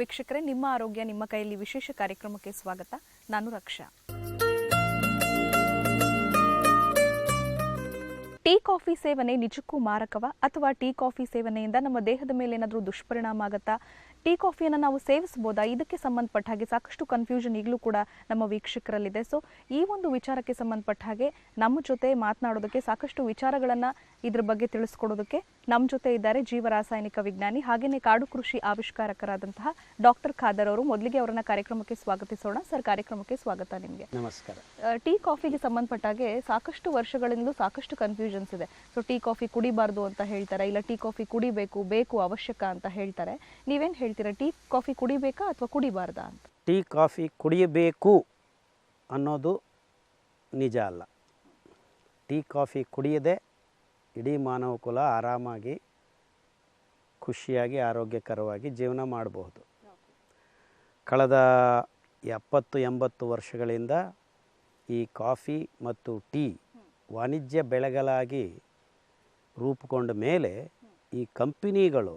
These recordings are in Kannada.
ವೀಕ್ಷಕರೇ, ನಿಮ್ಮ ಆರೋಗ್ಯ, ನಿಮ್ಮ ಕೈಯಲ್ಲಿ ವಿಶೇಷ ಕಾರ್ಯಕ್ರಮಕ್ಕೆ ಸ್ವಾಗತ. ನಾನು ರಕ್ಷಾ. ಟೀ ಕಾಫಿ ಸೇವನೆ ನಿಜಕ್ಕೂ ಮಾರಕವ? ಅಥವಾ ಟೀ ಕಾಫಿ ಸೇವನೆಯಿಂದ ನಮ್ಮ ದೇಹದ ಮೇಲೆ ಏನಾದರೂ ದುಷ್ಪರಿಣಾಮ ಆಗತ್ತಾ? ಟೀ ಕಾಫಿಯನ್ನು ನಾವು ಸೇವಿಸಬಹುದಾ? ಇದಕ್ಕೆ ಸಂಬಂಧಪಟ್ಟ ಹಾಗೆ ಸಾಕಷ್ಟು ಕನ್ಫ್ಯೂಷನ್ ಈಗಲೂ ಕೂಡ ನಮ್ಮ ವೀಕ್ಷಕರಲ್ಲಿದೆ. ಸೊ ಈ ಒಂದು ವಿಚಾರಕ್ಕೆ ಸಂಬಂಧಪಟ್ಟ ಹಾಗೆ ನಮ್ಮ ಜೊತೆ ಮಾತನಾಡೋದಕ್ಕೆ ಸಾಕಷ್ಟು ವಿಚಾರಗಳನ್ನು ಇದ್ರ ಬಗ್ಗೆ ತಿಳಿಸ್ಕೊಡೋದಕ್ಕೆ ನಮ್ಮ ಜೊತೆ ಇದ್ದಾರೆ ಜೀವರಾಸಾಯನಿಕ ವಿಜ್ಞಾನಿ ಹಾಗೆಯೇ ಕಾಡು ಕೃಷಿ ಆವಿಷ್ಕಾರಕರಾದಂತಹ ಡಾಕ್ಟರ್ ಖಾದರ್ ಅವರು. ಮೊದಲಿಗೆ ಅವರನ್ನ ಕಾರ್ಯಕ್ರಮಕ್ಕೆ ಸ್ವಾಗತಿಸೋಣ. ಸರ್ ಕಾರ್ಯಕ್ರಮಕ್ಕೆ ಸ್ವಾಗತ ನಿಮಗೆ. ನಮಸ್ಕಾರ. ಟೀ ಕಾಫಿಗೆ ಸಂಬಂಧಪಟ್ಟ ಹಾಗೆ ಸಾಕಷ್ಟು ವರ್ಷಗಳಿಂದಲೂ ಸಾಕಷ್ಟು ಕನ್ಫ್ಯೂಷನ್ಸ್ ಇದೆ. ಸೊ ಟೀ ಕಾಫಿ ಕುಡಿಬಾರ್ದು ಅಂತ ಹೇಳ್ತಾರೆ ಇಲ್ಲ ಟೀ ಕಾಫಿ ಕುಡಿಬೇಕು ಬೇಕು ಅವಶ್ಯಕ ಅಂತ ಹೇಳ್ತಾರೆ. ನೀವೇನ್ ಹೇಳ್ತೀರಾ, ಟೀ, ಕಾಫಿ ಕುಡಿಬೇಕಾ ಅಥವಾ ಕುಡಿಬಾರ್ದಾ ಅಂತ? ಟೀ, ಕಾಫಿ ಕುಡಿಯಬೇಕು ಅನ್ನೋದು ನಿಜ ಅಲ್ಲ. ಟೀ, ಕಾಫಿ ಕುಡಿಯದೆ ಇಡೀ ಮಾನವ ಕುಲ ಆರಾಮಾಗಿ, ಖುಷಿಯಾಗಿ, ಆರೋಗ್ಯಕರವಾಗಿ ಜೀವನ ಮಾಡಬಹುದು. ಕಳೆದ ಎಪ್ಪತ್ತು, ಎಂಬತ್ತು ವರ್ಷಗಳಿಂದ ಈ ಕಾಫಿ ಮತ್ತು ಟೀ ವಾಣಿಜ್ಯ ಬೆಳೆಗಳಾಗಿ ರೂಪುಗೊಂಡ ಮೇಲೆ ಈ ಕಂಪನಿಗಳು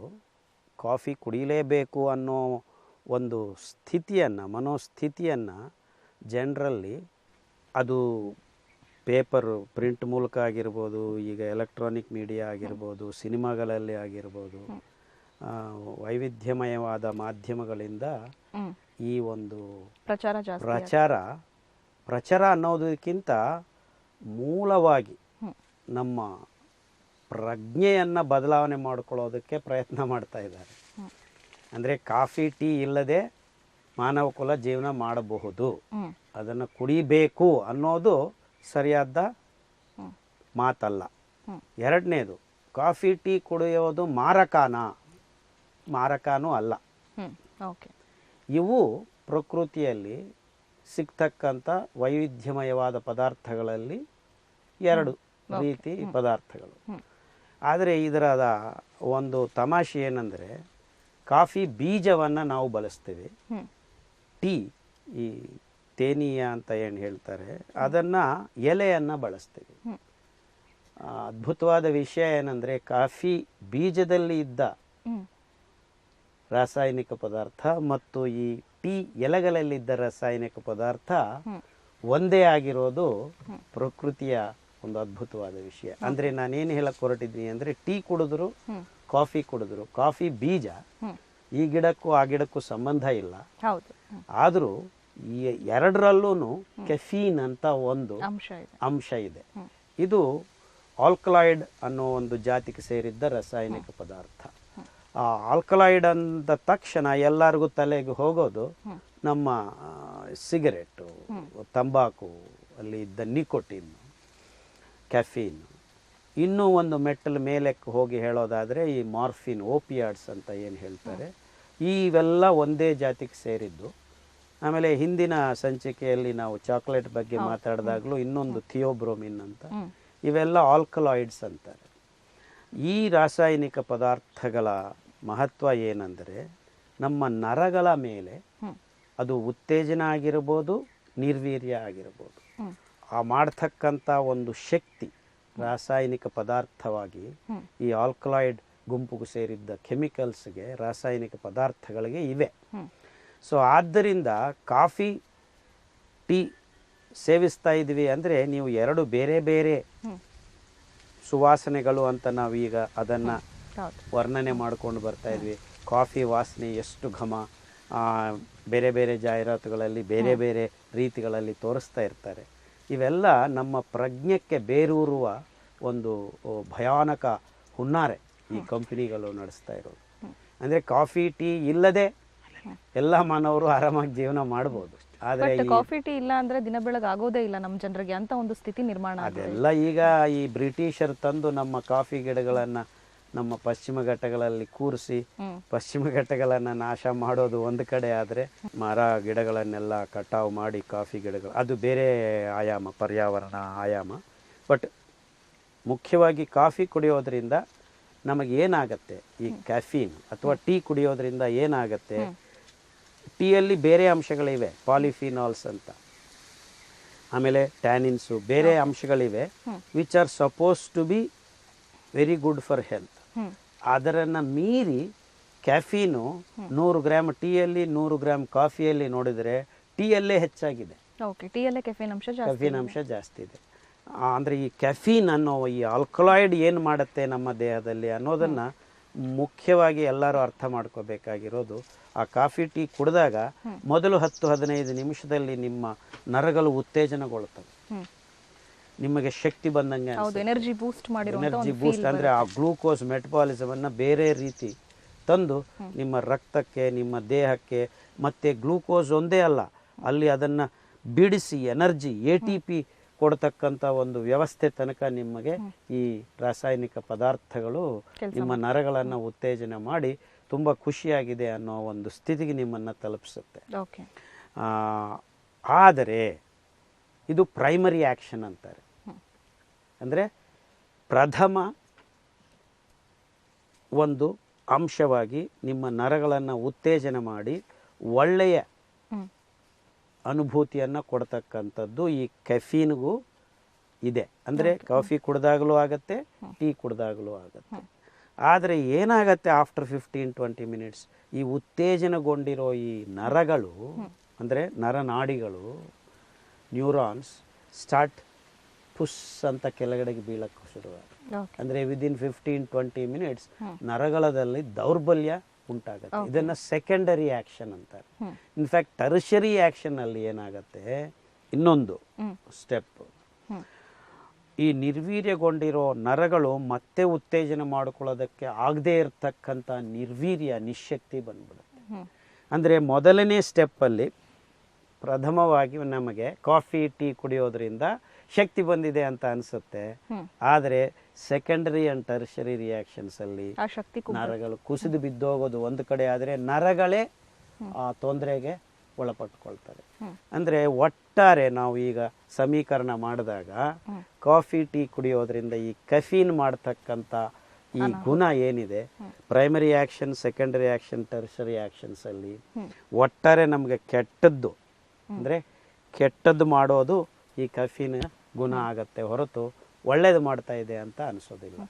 ಕಾಫಿ ಕುಡಿಯಲೇಬೇಕು ಅನ್ನೋ ಒಂದು ಸ್ಥಿತಿಯನ್ನು ಮನೋಸ್ಥಿತಿಯನ್ನು ಜನರಲ್ಲಿ ಅದು ಪೇಪರು ಪ್ರಿಂಟ್ ಮೂಲಕ ಆಗಿರ್ಬೋದು ಈಗ ಎಲೆಕ್ಟ್ರಾನಿಕ್ ಮೀಡಿಯಾ ಆಗಿರ್ಬೋದು ಸಿನಿಮಾಗಳಲ್ಲಿ ಆಗಿರ್ಬೋದು ವೈವಿಧ್ಯಮಯವಾದ ಮಾಧ್ಯಮಗಳಿಂದ ಈ ಒಂದು ಪ್ರಚಾರ ಪ್ರಚಾರ ಪ್ರಚಾರ ಅನ್ನೋದಕ್ಕಿಂತ ಮೂಲವಾಗಿ ನಮ್ಮ ಪ್ರಜ್ಞೆಯನ್ನು ಬದಲಾವಣೆ ಮಾಡ್ಕೊಳ್ಳೋದಕ್ಕೆ ಪ್ರಯತ್ನ ಮಾಡ್ತಾ ಇದ್ದಾರೆ. ಅಂದರೆ ಕಾಫಿ ಟೀ ಇಲ್ಲದೆ ಮಾನವ ಕುಲ ಜೀವನ ಮಾಡಬಹುದು. ಅದನ್ನು ಕುಡಿಬೇಕು ಅನ್ನೋದು ಸರಿಯಾದ ಮಾತಲ್ಲ. ಎರಡನೇದು ಕಾಫಿ ಟೀ ಕುಡಿಯೋದು ಮಾರಕಾನ. ಮಾರಕಾನೂ ಅಲ್ಲ. ಓಕೆ. ಇವು ಪ್ರಕೃತಿಯಲ್ಲಿ ಸಿಗ್ತಕ್ಕಂಥ ವೈವಿಧ್ಯಮಯವಾದ ಪದಾರ್ಥಗಳಲ್ಲಿ ಎರಡು ರೀತಿ ಪದಾರ್ಥಗಳು. ಆದರೆ ಇದರದ ಒಂದು ತಮಾಷೆ ಏನಂದರೆ ಕಾಫಿ ಬೀಜವನ್ನು ನಾವು ಬಳಸ್ತೇವೆ. ಟೀ ಈ ತೇನೀಯ ಅಂತ ಏನು ಹೇಳ್ತಾರೆ ಅದನ್ನು ಎಲೆಯನ್ನು ಬಳಸ್ತೇವೆ. ಅದ್ಭುತವಾದ ವಿಷಯ ಏನಂದರೆ ಕಾಫಿ ಬೀಜದಲ್ಲಿ ಇದ್ದ ರಾಸಾಯನಿಕ ಪದಾರ್ಥ ಮತ್ತು ಈ ಟೀ ಎಲೆಗಳಲ್ಲಿದ್ದ ರಾಸಾಯನಿಕ ಪದಾರ್ಥ ಒಂದೇ ಆಗಿರೋದು ಪ್ರಕೃತಿಯ ಒಂದು ಅದ್ಭುತವಾದ ವಿಷಯ. ಅಂದರೆ ನಾನೇನು ಹೇಳಕ್ ಹೊರಟಿದ್ದೀನಿ ಅಂದರೆ ಟೀ ಕುಡಿದ್ರು ಕಾಫಿ ಕುಡಿದ್ರು. ಕಾಫಿ ಬೀಜ ಈ ಗಿಡಕ್ಕೂ ಆ ಗಿಡಕ್ಕೂ ಸಂಬಂಧ ಇಲ್ಲ. ಆದರೂ ಈ ಎರಡರಲ್ಲೂ ಕೆಫೀನ್ ಅಂತ ಒಂದು ಅಂಶ ಇದೆ. ಅಂಶ ಇದೆ. ಇದು ಆಲ್ಕಲಾಯ್ಡ್ ಅನ್ನೋ ಒಂದು ಜಾತಿಗೆ ಸೇರಿದ್ದ ರಾಸಾಯನಿಕ ಪದಾರ್ಥ. ಆ ಆಲ್ಕಲಾಯ್ಡ್ ಅಂದ ತಕ್ಷಣ ಎಲ್ಲರಿಗೂ ತಲೆಗೆ ಹೋಗೋದು ನಮ್ಮ ಸಿಗರೆಟ್ ತಂಬಾಕು ಅಲ್ಲಿ ಇದ್ದ ನಿಕೋಟಿನ್ ಕ್ಯಾಫೀನ್. ಇನ್ನೂ ಒಂದು ಮೆಟ್ಟಲು ಮೇಲಕ್ಕೆ ಹೋಗಿ ಹೇಳೋದಾದರೆ ಈ ಮಾರ್ಫಿನ್ ಓಪಿಯಾಡ್ಸ್ ಅಂತ ಏನು ಹೇಳ್ತಾರೆ ಇವೆಲ್ಲ ಒಂದೇ ಜಾತಿಗೆ ಸೇರಿದ್ದು. ಆಮೇಲೆ ಹಿಂದಿನ ಸಂಚಿಕೆಯಲ್ಲಿ ನಾವು ಚಾಕ್ಲೇಟ್ ಬಗ್ಗೆ ಮಾತಾಡಿದಾಗಲೂ ಇನ್ನೊಂದು ಥಿಯೋಬ್ರೋಮಿನ್ ಅಂತ. ಇವೆಲ್ಲ ಆಲ್ಕಲಾಯ್ಡ್ಸ್ ಅಂತಾರೆ. ಈ ರಾಸಾಯನಿಕ ಪದಾರ್ಥಗಳ ಮಹತ್ವ ಏನಂದರೆ ನಮ್ಮ ನರಗಳ ಮೇಲೆ ಅದು ಉತ್ತೇಜನ ಆಗಿರ್ಬೋದು ನಿರ್ವೀರ್ಯ ಆಗಿರ್ಬೋದು. ಆ ಮಾಡ್ತಕ್ಕಂಥ ಒಂದು ಶಕ್ತಿ ರಾಸಾಯನಿಕ ಪದಾರ್ಥವಾಗಿ ಈ ಆಲ್ಕಲಾಯ್ಡ್ ಗುಂಪಿಗೆ ಸೇರಿದ್ದ ಕೆಮಿಕಲ್ಸ್ಗೆ ರಾಸಾಯನಿಕ ಪದಾರ್ಥಗಳಿಗೆ ಇವೆ. ಸೊ ಆದ್ದರಿಂದ ಕಾಫಿ ಟೀ ಸೇವಿಸ್ತಾ ಇದ್ವಿ ಅಂದರೆ ನೀವು ಎರಡು ಬೇರೆ ಬೇರೆ ಸುವಾಸನೆಗಳು ಅಂತ ನಾವು ಈಗ ಅದನ್ನು ವರ್ಣನೆ ಮಾಡ್ಕೊಂಡು ಬರ್ತಾ ಇದ್ವಿ. ಕಾಫಿ ವಾಸನೆ ಎಷ್ಟು ಘಮ. ಬೇರೆ ಬೇರೆ ಜಾಹೀರಾತುಗಳಲ್ಲಿ ಬೇರೆ ಬೇರೆ ರೀತಿಗಳಲ್ಲಿ ತೋರಿಸ್ತಾ ಇರ್ತಾರೆ. ಇವೆಲ್ಲ ನಮ್ಮ ಪ್ರಜ್ಞಕ್ಕೆ ಬೇರೂರುವ ಒಂದು ಭಯಾನಕ ಹುನ್ನಾರೆ ಈ ಕಂಪ್ನಿಗಳು ನಡೆಸ್ತಾ ಇರೋದು. ಅಂದರೆ ಕಾಫಿ ಟೀ ಇಲ್ಲದೆ ಎಲ್ಲ ಮಾನವರು ಆರಾಮಾಗಿ ಜೀವನ ಮಾಡ್ಬೋದು ಆದರೆ ಕಾಫಿ ಟೀ ಇಲ್ಲ ಅಂದ್ರೆ ದಿನ ಬೆಳಗ್ಗೆ ಆಗೋದೇ ಇಲ್ಲ ನಮ್ಮ ಜನರಿಗೆ ಅಂತ ಒಂದು ಸ್ಥಿತಿ ನಿರ್ಮಾಣ ಆಗಿದೆ ಅದೆಲ್ಲ ಈಗ ಈ ಬ್ರಿಟಿಷರು ತಂದು ನಮ್ಮ ಕಾಫಿ ಗಿಡಗಳನ್ನು ನಮ್ಮ ಪಶ್ಚಿಮ ಘಟ್ಟಗಳಲ್ಲಿ ಕೂರಿಸಿ ಪಶ್ಚಿಮ ಘಟ್ಟಗಳನ್ನು ನಾಶ ಮಾಡೋದು ಒಂದು ಕಡೆ ಆದರೆ ಮರ ಗಿಡಗಳನ್ನೆಲ್ಲ ಕಟಾವು ಮಾಡಿ ಕಾಫಿ ಗಿಡಗಳು ಅದು ಬೇರೆ ಆಯಾಮ ಪರ್ಯಾವರಣ ಆಯಾಮ. ಬಟ್ ಮುಖ್ಯವಾಗಿ ಕಾಫಿ ಕುಡಿಯೋದ್ರಿಂದ ನಮಗೆ ಏನಾಗತ್ತೆ? ಈ ಕ್ಯಾಫೀನ್ ಅಥವಾ ಟೀ ಕುಡಿಯೋದ್ರಿಂದ ಏನಾಗತ್ತೆ? ಟೀಯಲ್ಲಿ ಬೇರೆ ಅಂಶಗಳಿವೆ ಪಾಲಿಫಿನಾಲ್ಸ್ ಅಂತ. ಆಮೇಲೆ ಟ್ಯಾನಿನ್ಸು ಬೇರೆ ಅಂಶಗಳಿವೆ which are suppose to be very good for health ಅದರನ್ನು ಮೀರಿ ಕ್ಯಾಫೀನು ನೂರು ಗ್ರಾಮ್ ಟೀಯಲ್ಲಿ ನೂರು ಗ್ರಾಮ್ ಕಾಫಿಯಲ್ಲಿ ನೋಡಿದರೆ ಟೀಯಲ್ಲೇ ಹೆಚ್ಚಾಗಿದೆ. ಕೆಫಿನ್ ಅಂಶ ಜಾಸ್ತಿ ಇದೆ. ಅಂದರೆ ಈ ಕೆಫೀನ್ ಅನ್ನೋ ಈ ಆಲ್ಕಲಾಯ್ಡ್ ಏನು ಮಾಡುತ್ತೆ ನಮ್ಮ ದೇಹದಲ್ಲಿ ಅನ್ನೋದನ್ನು ಮುಖ್ಯವಾಗಿ ಎಲ್ಲರೂ ಅರ್ಥ ಮಾಡ್ಕೋಬೇಕಾಗಿರೋದು. ಆ ಕಾಫಿ ಟೀ ಕುಡಿದಾಗ ಮೊದಲು ಹತ್ತು ಹದಿನೈದು ನಿಮಿಷದಲ್ಲಿ ನಿಮ್ಮ ನರಗಳು ಉತ್ತೇಜನಗೊಳ್ತವೆ ಹ್ಮ್. ನಿಮಗೆ ಶಕ್ತಿ ಬಂದಂಗೆ ಎನರ್ಜಿ ಬೂಸ್ಟ್ ಎನರ್ಜಿ ಬೂಸ್ಟ್ ಅಂದರೆ ಆ ಗ್ಲೂಕೋಸ್ ಮೆಟಬಾಲಿಸಮ್ ಅನ್ನ ಬೇರೆ ರೀತಿ ತಂದು ನಿಮ್ಮ ರಕ್ತಕ್ಕೆ ನಿಮ್ಮ ದೇಹಕ್ಕೆ ಮತ್ತೆ ಗ್ಲೂಕೋಸ್ ಒಂದೇ ಅಲ್ಲ ಅಲ್ಲಿ ಅದನ್ನ ಬಿಡಿಸಿ ಎನರ್ಜಿ ಎ ಟಿ ಪಿ ಕೊಡ್ತಕ್ಕಂಥ ಒಂದು ವ್ಯವಸ್ಥೆ ತನಕ ನಿಮಗೆ ಈ ರಾಸಾಯನಿಕ ಪದಾರ್ಥಗಳು ನಿಮ್ಮ ನರಗಳನ್ನು ಉತ್ತೇಜನ ಮಾಡಿ ತುಂಬ ಖುಷಿಯಾಗಿದೆ ಅನ್ನೋ ಒಂದು ಸ್ಥಿತಿಗೆ ನಿಮ್ಮನ್ನು ತಲುಪಿಸುತ್ತೆ. ಆದರೆ ಇದು ಪ್ರೈಮರಿ ಆ್ಯಕ್ಷನ್ ಅಂತಾರೆ. ಅಂದರೆ ಪ್ರಥಮ ಒಂದು ಅಂಶವಾಗಿ ನಿಮ್ಮ ನರಗಳನ್ನು ಉತ್ತೇಜನ ಮಾಡಿ ಒಳ್ಳೆಯ ಅನುಭೂತಿಯನ್ನು ಕೊಡ್ತಕ್ಕಂಥದ್ದು ಈ ಕೆಫೀನ್ಗೂ ಇದೆ. ಅಂದರೆ ಕಾಫಿ ಕುಡ್ದಾಗಲೂ ಆಗುತ್ತೆ ಟೀ ಕುಡ್ದಾಗಲೂ ಆಗುತ್ತೆ. ಆದರೆ ಏನಾಗತ್ತೆ ಆಫ್ಟರ್ ಫಿಫ್ಟೀನ್ ಟ್ವೆಂಟಿ ಮಿನಿಟ್ಸ್ ಈ ಉತ್ತೇಜನಗೊಂಡಿರೋ ಈ ನರಗಳು ಅಂದರೆ ನರನಾಡಿಗಳು ನ್ಯೂರಾನ್ಸ್ ಸ್ಟಾರ್ಟ್ ಪುಸ್ ಅಂತ ಕೆಳಗಡೆಗೆ ಬೀಳಕ್ಕೆ ಶುರುವಾಗುತ್ತೆ ಅಂದ್ರೆ ವಿದಿನ್ ಫಿಫ್ಟೀನ್ ಟ್ವೆಂಟಿ ಮಿನಿಟ್ಸ್ ನರಗಳದಲ್ಲಿ ದೌರ್ಬಲ್ಯ ಉಂಟಾಗುತ್ತೆ. ಇದನ್ನ ಸೆಕೆಂಡರಿ ಆಕ್ಷನ್ ಅಂತಾರೆ. ಇನ್ಫ್ಯಾಕ್ಟ್ ಟರ್ಷರಿ ಆಕ್ಷನ್ ಅಲ್ಲಿ ಏನಾಗತ್ತೆ? ಇನ್ನೊಂದು ಸ್ಟೆಪ್ ಈ ನಿರ್ವೀರ್ಯಗೊಂಡಿರೋ ನರಗಳು ಮತ್ತೆ ಉತ್ತೇಜನ ಮಾಡಿಕೊಳ್ಳೋದಕ್ಕೆ ಆಗದೇ ಇರತಕ್ಕಂಥ ನಿರ್ವೀರ್ಯ ನಿಶಕ್ತಿ ಬಂದ್ಬಿಡುತ್ತೆ. ಅಂದರೆ ಮೊದಲನೇ ಸ್ಟೆಪ್ಪಲ್ಲಿ ಪ್ರಥಮವಾಗಿ ನಮಗೆ ಕಾಫಿ ಟೀ ಕುಡಿಯೋದ್ರಿಂದ ಶಕ್ತಿ ಬಂದಿದೆ ಅಂತ ಅನ್ಸುತ್ತೆ. ಆದರೆ ಸೆಕೆಂಡರಿ ಅಂಡ್ ಟರ್ಷರಿ ರಿಯಾಕ್ಷನ್ಸ್ ಅಲ್ಲಿ ನರಗಳು ಕುಸಿದು ಬಿದ್ದೋಗೋದು ಒಂದು ಕಡೆ ಆದರೆ ನರಗಳೇ ಆ ತೊಂದರೆಗೆ ಒಳಪಟ್ಕೊಳ್ತಾರೆ ಅಂದ್ರೆ ಅಂದರೆ ಒಟ್ಟಾರೆ ನಾವು ಈಗ ಸಮೀಕರಣ ಮಾಡಿದಾಗ ಕಾಫಿ ಟೀ ಕುಡಿಯೋದ್ರಿಂದ ಈ ಕಫೀನ್ ಮಾಡ್ತಕ್ಕಂಥ ಈ ಗುಣ ಏನಿದೆ? Primary action secondary action tertiary actions ಅಲ್ಲಿ ಒಟ್ಟಾರೆ ನಮಗೆ ಕೆಟ್ಟದ್ದು. ಅಂದ್ರೆ ಕೆಟ್ಟದ್ದು ಮಾಡೋದು ಈ ಕಫೀನ್ ಗುಣ ಆಗತ್ತೆ ಹೊರತು ಒಳ್ಳೇದು ಮಾಡ್ತಾ ಇದೆ ಅಂತ ಅನಿಸೋದಿಲ್ಲ.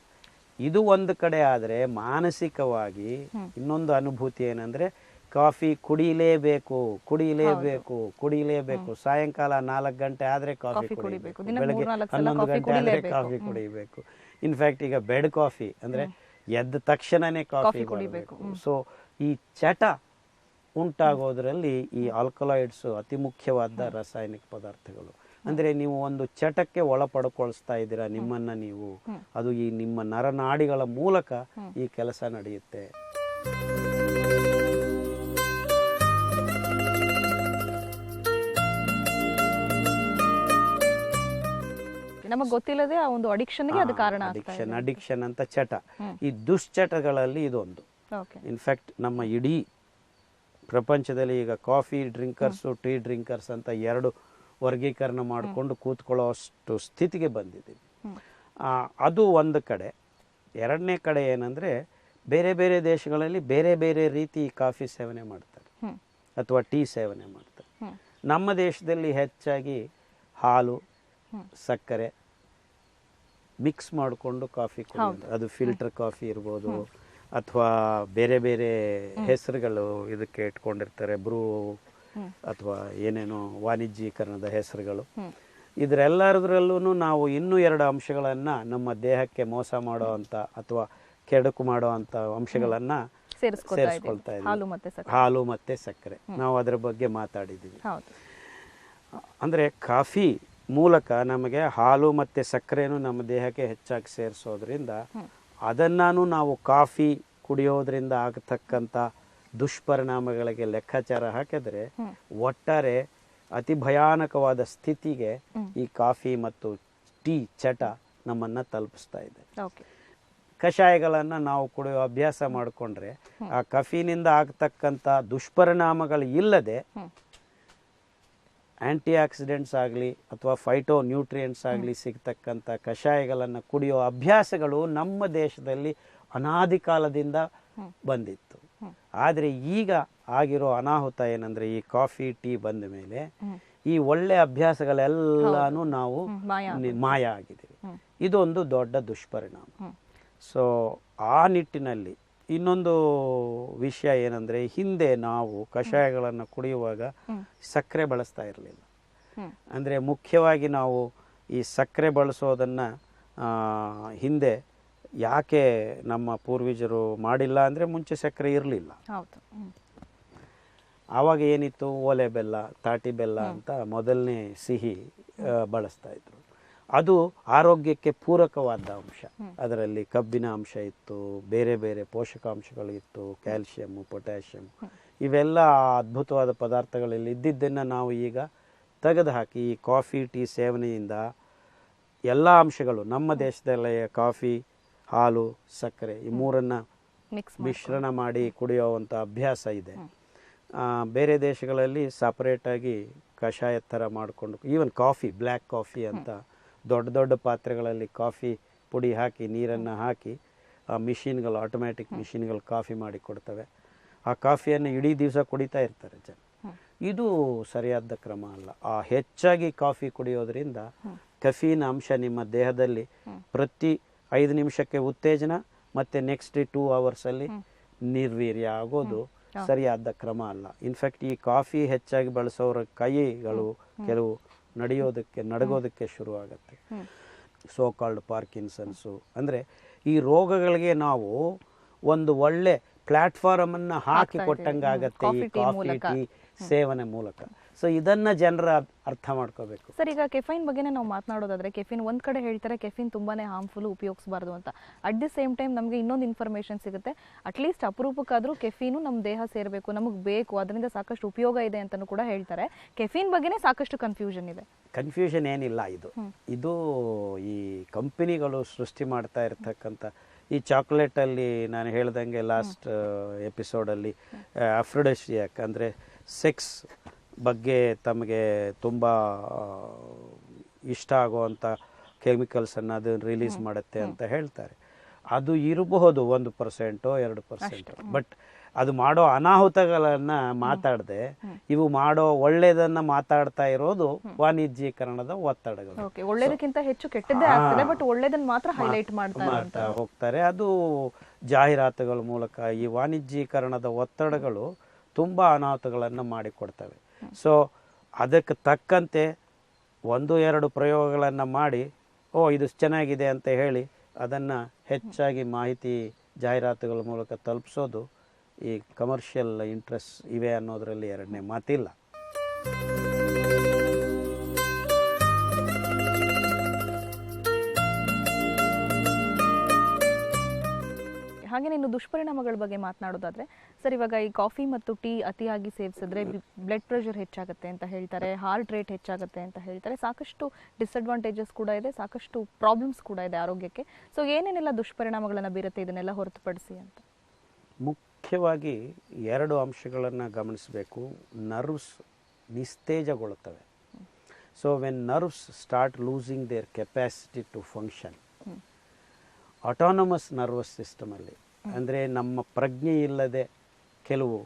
ಇದು ಒಂದು ಕಡೆ ಆದರೆ ಮಾನಸಿಕವಾಗಿ ಇನ್ನೊಂದು ಅನುಭೂತಿ ಏನಂದ್ರೆ ಕಾಫಿ ಕುಡಿಲೇಬೇಕು ಕುಡಿಲೇಬೇಕು ಕುಡಿಲೇಬೇಕು. ಸಾಯಂಕಾಲ ನಾಲ್ಕು ಗಂಟೆ ಆದರೆ ಕಾಫಿ ಕುಡಿಬೇಕು. ಬೆಳಗ್ಗೆ ಹನ್ನೊಂದು ಗಂಟೆ ಆದರೆ. ಕಾಫಿ ಕುಡಿಬೇಕು. ಇನ್ಫ್ಯಾಕ್ಟ್ ಈಗ ಬೆಡ್ ಕಾಫಿ ಅಂದರೆ ಎದ್ದ ತಕ್ಷಣನೇ ಕಾಫಿ. ಕುಡಿಬೇಕು. ಸೊ ಈ ಚಟ ಉಂಟಾಗೋದ್ರಲ್ಲಿ ಈ ಆಲ್ಕಲಾಯ್ಡ್ಸ್ ಅತಿ ಮುಖ್ಯವಾದ ರಾಸಾಯನಿಕ ಪದಾರ್ಥಗಳು. ಅಂದ್ರೆ ನೀವು ಒಂದು ಚಟಕ್ಕೆ ಒಳಪಡ್ಕೊಳ್ಸ್ತಾ ಇದ್ದೀರಾ ನಿಮ್ಮನ್ನ ನೀವು. ಅದು ಈ ನಿಮ್ಮ ನರನಾಡಿಗಳ ಮೂಲಕ ಈ ಕೆಲಸ ನಡೆಯುತ್ತೆ. ನಮಗೆ ಗೊತ್ತಿಲ್ಲದೆ ಆ ಒಂದು ಅಡಿಕ್ಷನ್ಗೆ ಅದು ಕಾರಣ ಅಡಿಕ್ಷನ್ ಅಡಿಕ್ಷನ್ ಅಂತ ಚಟ. ಈ ದುಶ್ಚಟಗಳಲ್ಲಿ ಇದೊಂದು. ಇನ್ಫ್ಯಾಕ್ಟ್ ನಮ್ಮ ಇಡೀ ಪ್ರಪಂಚದಲ್ಲಿ ಈಗ ಕಾಫಿ ಡ್ರಿಂಕರ್ಸು ಟೀ ಡ್ರಿಂಕರ್ಸ್ ಅಂತ ಎರಡು ವರ್ಗೀಕರಣ ಮಾಡಿಕೊಂಡು ಕೂತ್ಕೊಳ್ಳೋ ಅಷ್ಟು ಸ್ಥಿತಿಗೆ ಬಂದಿದ್ದೀವಿ. ಅದು ಒಂದು ಕಡೆ. ಎರಡನೇ ಕಡೆ ಏನಂದರೆ ಬೇರೆ ಬೇರೆ ದೇಶಗಳಲ್ಲಿ ಬೇರೆ ಬೇರೆ ರೀತಿ ಕಾಫಿ ಸೇವನೆ ಮಾಡ್ತಾರೆ. ಅಥವಾ ಟೀ ಸೇವನೆ ಮಾಡ್ತಾರೆ. ನಮ್ಮ ದೇಶದಲ್ಲಿ ಹೆಚ್ಚಾಗಿ ಹಾಲು ಸಕ್ಕರೆ ಮಿಕ್ಸ್ ಮಾಡಿಕೊಂಡು ಕಾಫಿ ಕುಡಿಯೋದು. ಅದು ಫಿಲ್ಟರ್ ಕಾಫಿ ಇರ್ಬೋದು ಅಥವಾ ಬೇರೆ ಬೇರೆ ಹೆಸರುಗಳು ಇದಕ್ಕೆ ಇಟ್ಕೊಂಡಿರ್ತಾರೆ. ಬ್ರೂ ಅಥವಾ ಏನೇನೋ ವಾಣಿಜ್ಯೀಕರಣದ ಹೆಸರುಗಳು. ಇದರೆಲ್ಲರದ್ರಲ್ಲೂ ನಾವು ಇನ್ನೂ ಎರಡು ಅಂಶಗಳನ್ನು ನಮ್ಮ ದೇಹಕ್ಕೆ ಮೋಸ ಮಾಡೋ ಅಂತ ಅಥವಾ ಕೆಡುಕು ಮಾಡೋ ಅಂತ ಅಂಶಗಳನ್ನು ಸೇರಿಸ್ಕೊಳ್ತಾ ಇದ್ದೀವಿ. ಹಾಲು ಮತ್ತೆ ಸಕ್ಕರೆ. ನಾವು ಅದರ ಬಗ್ಗೆ ಮಾತಾಡಿದ್ದೀವಿ. ಅಂದರೆ ಕಾಫಿ ಮೂಲಕ ನಮಗೆ ಹಾಲು ಮತ್ತು ಸಕ್ಕರೆನೂ ನಮ್ಮ ದೇಹಕ್ಕೆ ಹೆಚ್ಚಾಗಿ ಸೇರಿಸೋದ್ರಿಂದ ಅದನ್ನಾನು ನಾವು ಕಾಫಿ ಕುಡಿಯೋದ್ರಿಂದ ಆಗತಕ್ಕಂಥ ದುಷ್ಪರಿಣಾಮಗಳಿಗೆ ಲೆಕ್ಕಾಚಾರ ಹಾಕಿದ್ರೆ ಒಟ್ಟಾರೆ ಅತಿ ಭಯಾನಕವಾದ ಸ್ಥಿತಿಗೆ ಈ ಕಾಫಿ ಮತ್ತು ಟೀ ಚಟ ನಮ್ಮನ್ನ ತಲುಪಿಸ್ತಾ ಇದೆ. ಕಷಾಯಗಳನ್ನು ನಾವು ಕುಡಿಯೋ ಅಭ್ಯಾಸ ಮಾಡಿಕೊಂಡ್ರೆ ಆ ಕಫಿನಿಂದ ಆಗ್ತಕ್ಕಂಥ ದುಷ್ಪರಿಣಾಮಗಳು ಇಲ್ಲದೆ. ಆಂಟಿ ಆಕ್ಸಿಡೆಂಟ್ಸ್ ಆಗಲಿ ಅಥವಾ ಫೈಟೋ ನ್ಯೂಟ್ರಿಯೆಂಟ್ಸ್ ಆಗಲಿ ಸಿಗ್ತಕ್ಕಂಥ ಕಷಾಯಗಳನ್ನು ಕುಡಿಯೋ ಅಭ್ಯಾಸಗಳು ನಮ್ಮ ದೇಶದಲ್ಲಿ ಅನಾದಿ ಕಾಲದಿಂದ ಬಂದಿತ್ತು. ಆದರೆ ಈಗ ಆಗಿರೋ ಅನಾಹುತ ಏನಂದ್ರೆ ಈ ಕಾಫಿ ಟೀ ಬಂದ ಮೇಲೆ ಈ ಒಳ್ಳೆ ಅಭ್ಯಾಸಗಳೆಲ್ಲಾನು ನಾವು ಮಾಯ ಆಗಿದ್ದೀವಿ. ಇದೊಂದು ದೊಡ್ಡ ದುಷ್ಪರಿಣಾಮ. ಸೊ ಆ ನಿಟ್ಟಿನಲ್ಲಿ ಇನ್ನೊಂದು ವಿಷಯ ಏನಂದರೆ ಹಿಂದೆ ನಾವು ಕಷಾಯಗಳನ್ನು ಕುಡಿಯುವಾಗ ಸಕ್ಕರೆ ಬಳಸ್ತಾ ಇರಲಿಲ್ಲ. ಅಂದರೆ ಮುಖ್ಯವಾಗಿ ನಾವು ಈ ಸಕ್ಕರೆ ಬಳಸೋದನ್ನು ಹಿಂದೆ ಯಾಕೆ ನಮ್ಮ ಪೂರ್ವಜರು ಮಾಡಿಲ್ಲ ಅಂದರೆ ಮುಂಚೆ ಸಕ್ಕರೆ ಇರಲಿಲ್ಲ. ಹೌದು. ಆವಾಗ ಏನಿತ್ತು? ಓಲೆ ಬೆಲ್ಲ ತಾಟಿ ಬೆಲ್ಲ ಅಂತ ಮೊದಲನೇ ಸಿಹಿ ಬಳಸ್ತಾ ಇದ್ರು. ಅದು ಆರೋಗ್ಯಕ್ಕೆ ಪೂರಕವಾದ ಅಂಶ. ಅದರಲ್ಲಿ ಕಬ್ಬಿನ ಅಂಶ ಇತ್ತು ಬೇರೆ ಬೇರೆ ಪೋಷಕಾಂಶಗಳು ಇತ್ತು ಕ್ಯಾಲ್ಶಿಯಮ್ಮು ಪೊಟ್ಯಾಷಿಯಮ್ ಇವೆಲ್ಲ ಅದ್ಭುತವಾದ ಪದಾರ್ಥಗಳಲ್ಲಿ ಇದ್ದಿದ್ದನ್ನು ನಾವು ಈಗ ತೆಗೆದುಹಾಕಿ ಈ ಕಾಫಿ ಟೀ ಸೇವನೆಯಿಂದ ಎಲ್ಲ ಅಂಶಗಳು ನಮ್ಮ ದೇಶದಲ್ಲೇ ಕಾಫಿ ಹಾಲು ಸಕ್ಕರೆ ಈ ಮೂರನ್ನು ಮಿಕ್ಸ್ ಮಿಶ್ರಣ ಮಾಡಿ ಕುಡಿಯುವಂಥ ಅಭ್ಯಾಸ ಇದೆ. ಬೇರೆ ದೇಶಗಳಲ್ಲಿ ಸಪ್ರೇಟಾಗಿ ಕಷಾಯ ಥರ ಮಾಡಿಕೊಂಡು ಈವನ್ ಕಾಫಿ ಬ್ಲ್ಯಾಕ್ ಕಾಫಿ ಅಂತ ದೊಡ್ಡ ದೊಡ್ಡ ಪಾತ್ರೆಗಳಲ್ಲಿ ಕಾಫಿ ಪುಡಿ ಹಾಕಿ ನೀರನ್ನು ಹಾಕಿ ಆ ಮಿಷಿನ್ಗಳು ಆಟೋಮ್ಯಾಟಿಕ್ ಮಿಷಿನ್ಗಳು ಕಾಫಿ ಮಾಡಿ ಕೊಡ್ತವೆ. ಆ ಕಾಫಿಯನ್ನು ಇಡೀ ದಿವಸ ಕುಡಿತಾ ಇರ್ತಾರೆ ಜನ. ಇದು ಸರಿಯಾದ ಕ್ರಮ ಅಲ್ಲ. ಆ ಹೆಚ್ಚಾಗಿ ಕಾಫಿ ಕುಡಿಯೋದ್ರಿಂದ ಕಫೀನ್ ಅಂಶ ನಿಮ್ಮ ದೇಹದಲ್ಲಿ ಪ್ರತಿ ಐದು ನಿಮಿಷಕ್ಕೆ ಉತ್ತೇಜನ ಮತ್ತೆ ನೆಕ್ಸ್ಟ್ ಟೂ ಅವರ್ಸಲ್ಲಿ ನಿರ್ವೀರ್ಯ ಆಗೋದು ಸರಿಯಾದ ಕ್ರಮ ಅಲ್ಲ. ಇನ್ಫ್ಯಾಕ್ಟ್ ಈ ಕಾಫಿ ಹೆಚ್ಚಾಗಿ ಬಳಸೋರ ಕೈಗಳು ಕೆಲವು ನಡೆಯೋದಕ್ಕೆ ನಡಗೋದಕ್ಕೆ ಶುರುವಾಗುತ್ತೆ. ಆಗುತ್ತೆ ಸೋ ಕಾಲ್ಡ್ ಪಾರ್ಕಿನ್ಸನ್ಸು ಅಂದರೆ ಈ ರೋಗಗಳಿಗೆ ನಾವು ಒಂದು ಒಳ್ಳೆ ಪ್ಲಾಟ್ಫಾರ್ಮ್ ಅನ್ನ ಹಾಕಿ ಕೊಟ್ಟಂಗಾಗತ್ತೆ ಈ ಕಾಫಿ. ಟೀ ಸೇವನೆ ಮೂಲಕ. ಸೊ ಇದನ್ನ ಜನರ ಅರ್ಥ ಮಾಡ್ಕೋಬೇಕು. ಸರ್ ಈಗ ಕೆಫೈನ್ ಬಗ್ಗೆನೇ ನಾವು ಮಾತನಾಡೋದಾದ್ರೆ ಕೆಫಿನ್ ಒಂದ್ ಕಡೆ ಹೇಳ್ತಾರೆ ಕೆಫಿನ್ ತುಂಬಾನೇ ಹಾರ್ಮ್ಫುಲ್ ಉಪಯೋಗಿಸಬಾರ್ದು ಅಂತ. ಅಟ್ ದಿ ಸೇಮ್ ಟೈಮ್ ನಮಗೆ ಇನ್ನೊಂದು ಇನ್ಫಾರ್ಮೇಶನ್ ಸಿಗುತ್ತೆ. ಅಟ್ಲೀಸ್ಟ್ ಅಪರೂಪಕ್ಕಾದ್ರೂ ಕೆಫೀನು ನಮ್ಮ ದೇಹ ಸೇರಬೇಕು ನಮಗೆ ಬೇಕು ಅದರಿಂದ ಸಾಕಷ್ಟು ಉಪಯೋಗ ಇದೆ ಅಂತಲೂ ಕೂಡ ಹೇಳ್ತಾರೆ. ಕೆಫಿನ್ ಬಗ್ಗೆನೇ ಸಾಕಷ್ಟು ಕನ್ಫ್ಯೂಷನ್ ಇದೆ. ಕನ್ಫ್ಯೂಷನ್ ಏನಿಲ್ಲ ಇದು. ಇದು ಈ ಕಂಪನಿಗಳು ಸೃಷ್ಟಿ ಮಾಡ್ತಾ ಇರ್ತಕ್ಕಂಥ ಈ ಚಾಕ್ಲೇಟಲ್ಲಿ ನಾನು ಹೇಳ್ದಂಗೆ ಲಾಸ್ಟ್ ಎಪಿಸೋಡಲ್ಲಿ ಅಫ್ರೊಡೆಶಿಯಾಕ್ ಅಂದರೆ ಸೆಕ್ಸ್ ಬಗ್ಗೆ ತಮಗೆ ತುಂಬ ಇಷ್ಟ ಆಗುವಂಥ ಕೆಮಿಕಲ್ಸನ್ನು ಅದು ರಿಲೀಸ್ ಮಾಡುತ್ತೆ ಅಂತ ಹೇಳ್ತಾರೆ. ಅದು ಇರಬಹುದು ಒಂದು ಪರ್ಸೆಂಟು ಎರಡು ಪರ್ಸೆಂಟು ಬಟ್ ಅದು ಮಾಡೋ ಅನಾಹುತಗಳನ್ನ ಮಾತಾಡದೆ ಇವು ಮಾಡೋ ಒಳ್ಳೆಯದನ್ನು ಮಾತಾಡ್ತಾ ಇರೋದು ವಾಣಿಜ್ಯೀಕರಣದ ಒತ್ತಡಗಳು. ಒಳ್ಳೆಯದಕ್ಕಿಂತ ಹೆಚ್ಚು ಕೆಟ್ಟದ್ದೇ ಆಗ್ತದೆ ಬಟ್ ಒಳ್ಳೆಯದನ್ನು ಮಾತ್ರ ಹೈಲೈಟ್ ಮಾಡ್ತಾ ಹೋಗ್ತಾರೆ. ಅದು ಜಾಹೀರಾತುಗಳ ಮೂಲಕ ಈ ವಾಣಿಜ್ಯೀಕರಣದ ಒತ್ತಡಗಳು ತುಂಬ ಅನಾಹುತಗಳನ್ನು ಮಾಡಿಕೊಡ್ತವೆ. ಸೊ ಅದಕ್ಕೆ ತಕ್ಕಂತೆ ಒಂದು ಎರಡು ಪ್ರಯೋಗಗಳನ್ನು ಮಾಡಿ, ಓ, ಇದು ಚೆನ್ನಾಗಿದೆ ಅಂತ ಹೇಳಿ ಅದನ್ನು ಹೆಚ್ಚಾಗಿ ಮಾಹಿತಿ ಜಾಹೀರಾತುಗಳ ಮೂಲಕ ತಲುಪಿಸೋದು ಈ ಕಮರ್ಷಿಯಲ್ ಇಂಟ್ರೆಸ್ಟ್ ಇವೆ ಅನ್ನೋದರಲ್ಲಿ ಎರಡನೇ ಮಾತಿಲ್ಲ. ಹಾಗೆ ಇನ್ನು ದುಷ್ಪರಿಣಾಮಗಳ ಬಗ್ಗೆ ಮಾತನಾಡೋದಾದ್ರೆ ಸರ್ ಇವಾಗ ಈ ಕಾಫಿ ಮತ್ತು ಟೀ ಅತಿಯಾಗಿ ಸೇವಿಸಿದ್ರೆ ಬ್ಲಡ್ ಪ್ರೆಷರ್ ಹೆಚ್ಚಾಗುತ್ತೆ ಅಂತ ಹೇಳ್ತಾರೆ ಹಾರ್ಟ್ ರೇಟ್ ಹೆಚ್ಚಾಗುತ್ತೆ ಅಂತ ಹೇಳ್ತಾರೆ ಸಾಕಷ್ಟು ಡಿಸ್ಅಡ್ವಾಂಟೇಜಸ್ ಕೂಡ ಇದೆ ಸಾಕಷ್ಟು ಪ್ರಾಬ್ಲಮ್ಸ್ ಕೂಡ ಇದೆ ಆರೋಗ್ಯಕ್ಕೆ. ಸೊ ಏನೇನೆಲ್ಲ ದುಷ್ಪರಿಣಾಮಗಳನ್ನು ಬೀರುತ್ತೆ ಇದನ್ನೆಲ್ಲ ಹೊರತುಪಡಿಸಿ ಅಂತ? ಮುಖ್ಯವಾಗಿ ಎರಡು ಅಂಶಗಳನ್ನು ಗಮನಿಸಬೇಕು. Nerves ನಿಸ್ತೇಜಗೊಳ್ಳುತ್ತವೆ. So when nerves start losing their capacity to function autonomous nervous ಸಿಸ್ಟಮಲ್ಲಿ ಅಂದರೆ ನಮ್ಮ ಪ್ರಜ್ಞೆ ಇಲ್ಲದೆ ಕೆಲವು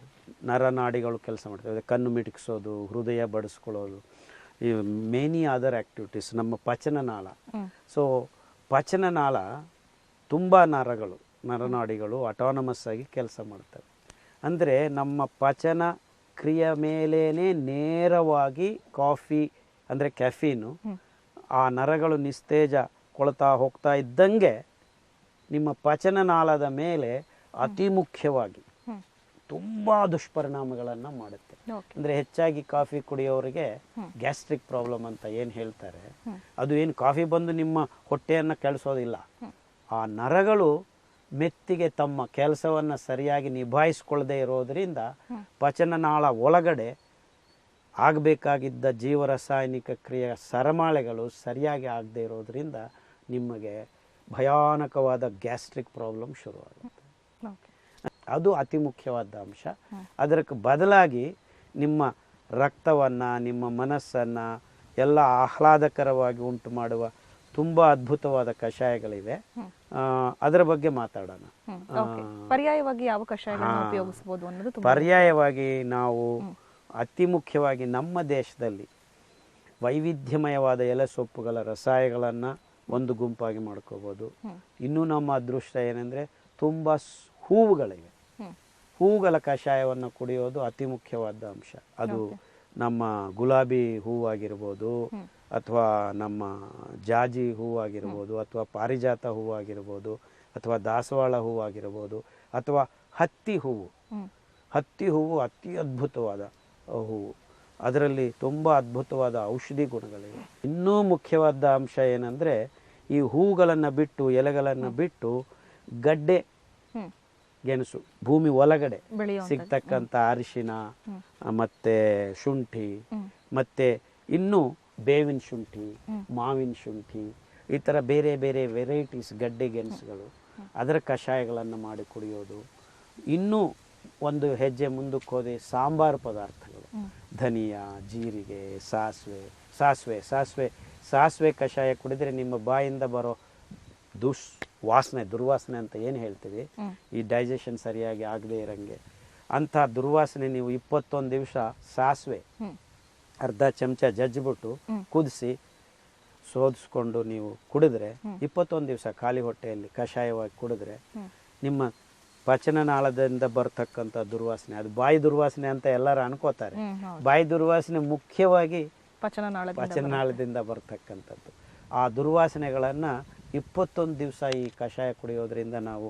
ನರನಾಡಿಗಳು ಕೆಲಸ ಮಾಡ್ತವೆ. ಕಣ್ಣು ಮಿಟುಕಿಸೋದು ಹೃದಯ ಬಡಿಸ್ಕೊಳ್ಳೋದು. ಈ ಮೇನಿ ಅದರ್ ಆ್ಯಕ್ಟಿವಿಟೀಸ್ ನಮ್ಮ ಪಚನನಾಳ. ಸೊ ಪಚನನಾಳ ತುಂಬ ನರಗಳು ನರನಾಡಿಗಳು ಆಟೋನಮಸ್ ಆಗಿ ಕೆಲಸ ಮಾಡ್ತವೆ. ಅಂದರೆ ನಮ್ಮ ಪಚನ ಕ್ರಿಯೆ ಮೇಲೇ ನೇರವಾಗಿ ಕಾಫಿ ಅಂದರೆ ಕ್ಯಾಫೀನು ಆ ನರಗಳು ನಿಸ್ತೇಜ ಕೊಳ್ತಾ ಹೋಗ್ತಾ ಇದ್ದಂಗೆ ನಿಮ್ಮ ಪಚನನಾಳದ ಮೇಲೆ ಅತಿ ಮುಖ್ಯವಾಗಿ ತುಂಬ ದುಷ್ಪರಿಣಾಮಗಳನ್ನು ಮಾಡುತ್ತೆ. ಅಂದರೆ ಹೆಚ್ಚಾಗಿ ಕಾಫಿ ಕುಡಿಯೋರಿಗೆ ಗ್ಯಾಸ್ಟ್ರಿಕ್ ಪ್ರಾಬ್ಲಮ್ ಅಂತ ಏನು ಹೇಳ್ತಾರೆ ಅದು ಏನು ಕಾಫಿ ಬಂದು ನಿಮ್ಮ ಹೊಟ್ಟೆಯನ್ನು ಕೆಳಿಸೋದಿಲ್ಲ. ಆ ನರಗಳು ಮೆತ್ತಿಗೆ ತಮ್ಮ ಕೆಲಸವನ್ನು ಸರಿಯಾಗಿ ನಿಭಾಯಿಸ್ಕೊಳ್ಳದೆ ಇರೋದರಿಂದ ಪಚನನಾಳ ಒಳಗಡೆ ಆಗಬೇಕಾಗಿದ್ದ ಜೀವರಾಸಾಯನಿಕ ಕ್ರಿಯೆಯ ಸರಮಾಳೆಗಳು ಸರಿಯಾಗಿ ಆಗದೆ ಇರೋದರಿಂದ ನಿಮಗೆ ಭಯಾನಕವಾದ ಗ್ಯಾಸ್ಟ್ರಿಕ್ ಪ್ರಾಬ್ಲಮ್ ಶುರುವಾಗುತ್ತೆ. ಅದು ಅತಿ ಮುಖ್ಯವಾದ ಅಂಶ. ಅದಕ್ಕೆ ಬದಲಾಗಿ ನಿಮ್ಮ ರಕ್ತವನ್ನು ನಿಮ್ಮ ಮನಸ್ಸನ್ನು ಎಲ್ಲ ಆಹ್ಲಾದಕರವಾಗಿ ಉಂಟು ಮಾಡುವ ತುಂಬ ಅದ್ಭುತವಾದ ಕಷಾಯಗಳಿವೆ. ಅದರ ಬಗ್ಗೆ ಮಾತಾಡೋಣ. ಪರ್ಯಾಯವಾಗಿ ಯಾವ ಉಪಯೋಗಿಸಬಹುದು ಪರ್ಯಾಯವಾಗಿ ನಾವು ಅತಿ ಮುಖ್ಯವಾಗಿ ನಮ್ಮ ದೇಶದಲ್ಲಿ ವೈವಿಧ್ಯಮಯವಾದ ಎಲೆ ಸೊಪ್ಪುಗಳ ರಸಾಯಗಳನ್ನು ಒಂದು ಗುಂಪಾಗಿ ಮಾಡ್ಕೋಬೋದು. ಇನ್ನೂ ನಮ್ಮ ಅದೃಷ್ಟ ಏನಂದರೆ ತುಂಬ ಹೂವುಗಳಿವೆ. ಹೂಗಳ ಹೂವುಗಳ ಕಷಾಯವನ್ನು ಕುಡಿಯೋದು ಅತಿ ಮುಖ್ಯವಾದ ಅಂಶ. ಅದು ನಮ್ಮ ಗುಲಾಬಿ ಹೂವಾಗಿರ್ಬೋದು ಅಥವಾ ನಮ್ಮ ಜಾಜಿ ಹೂವಾಗಿರ್ಬೋದು ಅಥವಾ ಪಾರಿಜಾತ ಹೂವಾಗಿರ್ಬೋದು ಅಥವಾ ದಾಸವಾಳ ಹೂವಾಗಿರ್ಬೋದು ಅಥವಾ ಹತ್ತಿ ಹೂವು. ಹತ್ತಿ ಹೂವು ಅತಿ ಅದ್ಭುತವಾದ ಹೂವು. ಅದರಲ್ಲಿ ತುಂಬ ಅದ್ಭುತವಾದ ಔಷಧಿ ಗುಣಗಳಿವೆ. ಇನ್ನೂ ಮುಖ್ಯವಾದ ಅಂಶ ಏನಂದರೆ ಈ ಹೂಗಳನ್ನು ಬಿಟ್ಟು ಎಲೆಗಳನ್ನು ಬಿಟ್ಟು ಗಡ್ಡೆ ಗೆಣಸು ಭೂಮಿ ಒಳಗಡೆ. ಸಿಗ್ತಕ್ಕಂಥ ಅರಿಶಿನ ಮತ್ತೆ ಶುಂಠಿ ಮತ್ತೆ ಇನ್ನು ಬೇವಿನ ಶುಂಠಿ ಮಾವಿನ ಶುಂಠಿ ಈ ಥರ ಬೇರೆ ಬೇರೆ ವೆರೈಟೀಸ್ ಗಡ್ಡೆ ಗೆಣಸುಗಳು. ಅದರ ಕಷಾಯಗಳನ್ನು ಮಾಡಿ ಕುಡಿಯೋದು. ಇನ್ನೂ ಒಂದು ಹೆಜ್ಜೆ ಮುಂದಕ್ಕೆ ಹೋದೆ ಸಾಂಬಾರು ಪದಾರ್ಥಗಳು. ಧನಿಯಾ ಜೀರಿಗೆ ಸಾಸಿವೆ ಸಾಸಿವೆ ಸಾಸಿವೆ ಸಾಸಿವೆ ಕಷಾಯ ಕುಡಿದ್ರೆ ನಿಮ್ಮ ಬಾಯಿಂದ ಬರೋ ದುಷ್ ವಾಸನೆ ದುರ್ವಾಸನೆ ಅಂತ ಏನು ಹೇಳ್ತೀವಿ? ಈ ಡೈಜೆಷನ್ ಸರಿಯಾಗಿ ಆಗದೆ ಇರಂಗೆ. ಅಂಥ ದುರ್ವಾಸನೆ ನೀವು ಇಪ್ಪತ್ತೊಂದು ದಿವಸ ಸಾಸಿವೆ ಅರ್ಧ ಚಮಚ ಜಜ್ಜಿಬಿಟ್ಟು ಕುದಿಸಿ ಶೋಧಿಸ್ಕೊಂಡು ನೀವು ಕುಡಿದ್ರೆ ಇಪ್ಪತ್ತೊಂದು ದಿವಸ ಖಾಲಿ ಹೊಟ್ಟೆಯಲ್ಲಿ ಕಷಾಯವಾಗಿ ಕುಡಿದ್ರೆ ನಿಮ್ಮ ಪಚನನಾಳದಿಂದ ಬರ್ತಕ್ಕಂಥ ದುರ್ವಾಸನೆ. ಅದು ಬಾಯಿ ದುರ್ವಾಸನೆ ಅಂತ ಎಲ್ಲರೂ ಅನ್ಕೋತಾರೆ. ಬಾಯಿ ದುರ್ವಾಸನೆ ಮುಖ್ಯವಾಗಿ ಪಚನನಾಳದಿಂದ ಪಚನನಾಳದಿಂದ ಬರ್ತಕ್ಕಂಥದ್ದು. ಆ ದುರ್ವಾಸನೆಗಳನ್ನು ಇಪ್ಪತ್ತೊಂದು ದಿವಸ ಈ ಕಷಾಯ ಕುಡಿಯೋದ್ರಿಂದ ನಾವು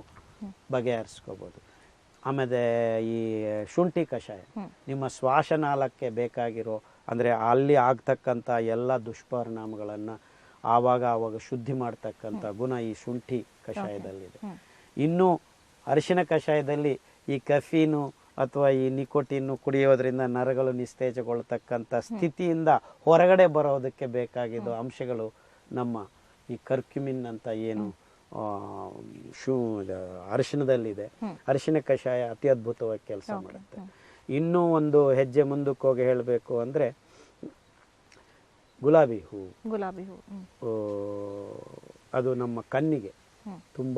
ಬಗೆಹರಿಸ್ಕೋಬೋದು. ಆಮೇಲೆ ಈ ಶುಂಠಿ ಕಷಾಯ. ನಿಮ್ಮ ಶ್ವಾಸನಾಳಕ್ಕೆ ಬೇಕಾಗಿರೋ ಅಂದರೆ ಅಲ್ಲಿ ಆಗ್ತಕ್ಕಂಥ ಎಲ್ಲ ದುಷ್ಪರಿಣಾಮಗಳನ್ನು ಆವಾಗ ಆವಾಗ ಶುದ್ಧಿ ಮಾಡ್ತಕ್ಕಂಥ ಗುಣ ಈ ಶುಂಠಿ ಕಷಾಯದಲ್ಲಿದೆ. ಇನ್ನು ಅರಿಶಿನ ಕಷಾಯದಲ್ಲಿ ಈ ಕಫೀನು ಅಥವಾ ಈ ನಿಕೋಟಿನ್ನು ಕುಡಿಯೋದ್ರಿಂದ ನರಗಳು ನಿಸ್ತೇಜಗೊಳ್ತಕ್ಕಂಥ ಸ್ಥಿತಿಯಿಂದ ಹೊರಗಡೆ ಬರೋದಕ್ಕೆ ಬೇಕಾಗಿದ್ದು ಅಂಶಗಳು ನಮ್ಮ ಈ ಕರ್ಕ್ಯುಮಿನ್ ಅಂತ ಏನು ಶೂ ಅರಿಶಿನದಲ್ಲಿದೆ. ಅರಿಶಿನ ಕಷಾಯ ಅತಿ ಅದ್ಭುತವಾಗಿ ಕೆಲಸ ಮಾಡುತ್ತೆ. ಇನ್ನೂ ಒಂದು ಹೆಜ್ಜೆ ಮುಂದಕ್ಕೆ ಹೋಗಿ ಹೇಳಬೇಕು ಅಂದರೆ ಗುಲಾಬಿ ಹೂ. ಗುಲಾಬಿ ಹೂ ಅದು ನಮ್ಮ ಕಣ್ಣಿಗೆ. ತುಂಬ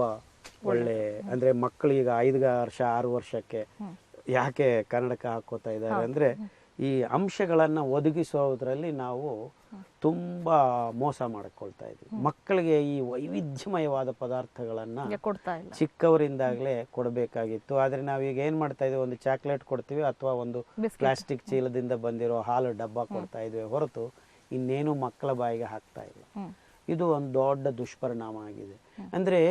ಒಳ್ಳೆ ಅಂದ್ರೆ ಮಕ್ಕಳು ಈಗ ಐದು ವರ್ಷ ಆರು ವರ್ಷಕ್ಕೆ ಯಾಕೆ ಕನ್ನಡಕ ಹಾಕೋತಾ ಇದ್ದಾರೆ ಅಂದ್ರೆ ಈ ಅಂಶಗಳನ್ನು ಒದಗಿಸೋದ್ರಲ್ಲಿ ನಾವು ತುಂಬಾ ಮೋಸ ಮಾಡಿಕೊಳ್ತಾ ಇದ್ವಿ ಮಕ್ಕಳಿಗೆ ಈ ವೈವಿಧ್ಯಮಯವಾದ ಪದಾರ್ಥಗಳನ್ನು ಚಿಕ್ಕವರಿಂದಾಗಲೇ ಕೊಡಬೇಕಾಗಿತ್ತು. ಆದರೆ ನಾವೀಗ ಏನು ಮಾಡ್ತಾ ಇದ್ವಿ ಒಂದು ಚಾಕ್ಲೇಟ್ ಕೊಡ್ತೀವಿ ಅಥವಾ ಒಂದು ಪ್ಲಾಸ್ಟಿಕ್ ಚೀಲದಿಂದ ಬಂದಿರೋ ಹಾಲು ಡಬ್ಬ ಕೊಡ್ತಾ ಇದ್ವಿ ಹೊರತು ಇನ್ನೇನು ಮಕ್ಕಳ ಬಾಯಿಗೆ ಹಾಕ್ತಾ ಇಲ್ಲ. ಇದು ಒಂದು ದೊಡ್ಡ ದುಷ್ಪರಿಣಾಮ ಆಗಿದೆ. ಅಂದರೆ